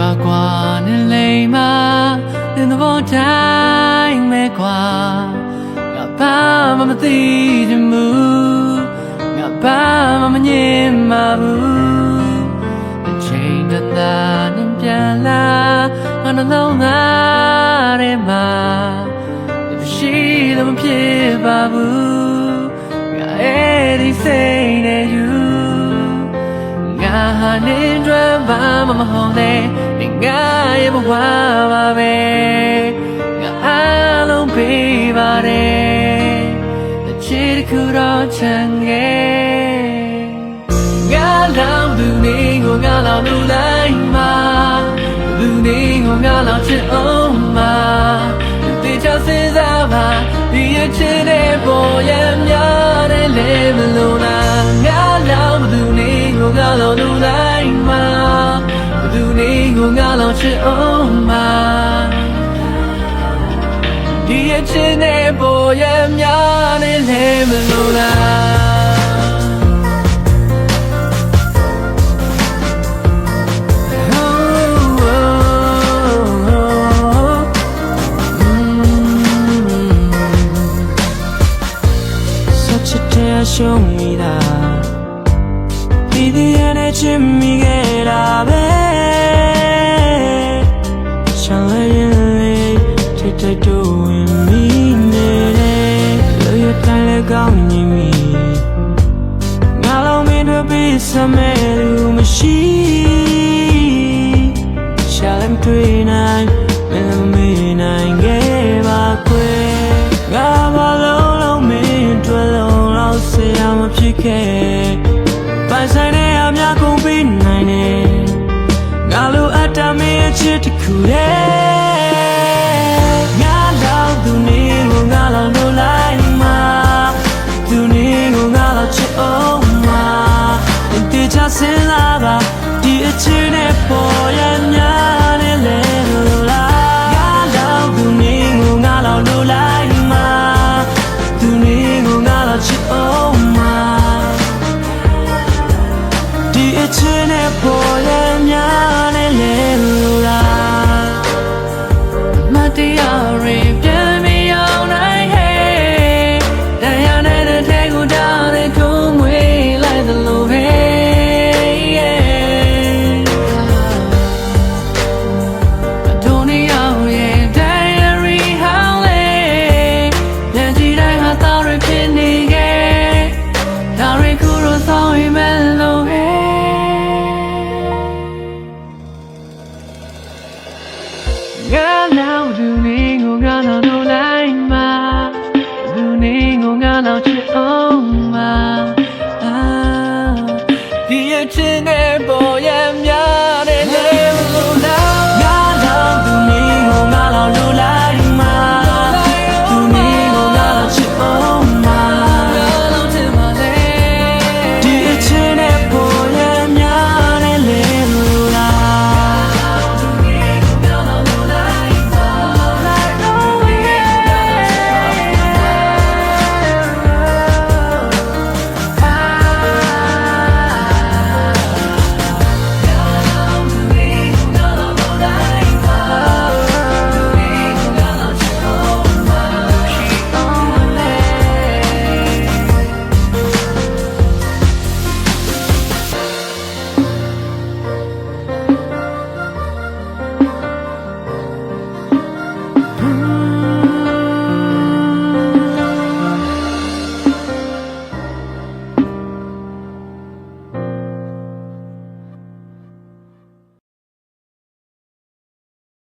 ပါကွာနဲ့လိမ်မာတဲ့သဘောတိုင်းပဲကွာငါဘာမှမသိချင်ဘူးငါဘာမှမငြင်းပါဘူးအချိန်ကသာနဲ့ပြန်လာငါနှလုံးသားထဲမှာရှိလို့မဖြစ်ပါဘူးငါအဲ့ဒီစိတ် နဲ့ယူငါဟာနေအတွက်ဘာမှမဟုတ်တဲ့ငါရဲ့ဘဝပါပဲငါအားလုံးပေးပါတယ်တစ်ချစ်တစ်ခုတော့ချန်ခဲ့ငါလောင်သူနေကိုငါလောင်လူလိုက်မှာသူနေကိုငါလောင်ချစ်အောင်မှာတေချာစင်စားပါဒီအချစ်တဲ့ပေါ်ရများတဲ့လေမလို့လားငါလောင်သူနေကို ငါလောင်လူလိုက်မှာသူနေကိုငါလောင်ချစ်အောင်မှာဒီအချစ်တဲ့ပေါ်ရများတဲ့လေမလို့လား Such a tear show me that ဒီဒီရတဲ့ချစ်မိခဲ့တာပဲရှောင်းရရင်လေးထိတ်ထိတ်တို့ဝင်မိနေတယ်လို့ရတိုင်းလည်းကောင်းနေမိငါလုံးမင်းတို့ပြီးစမဲလူမရှိရှာ ကုန်ပြီးနိုင်တယ်ငါလိုအပ်တာမင်းအချစ်တစ်ခုရဲ့ ဒါရီခုတော့ဆောင်းရင်မဲ့လို့ဟဲ့ငါလောက်သူနေကိုငါလောက်တို့လိုက်မှာသူနေကိုငါလောက်ချစ်အောင်မှာအာဒီအချင်းနဲ့ပေါ် hmm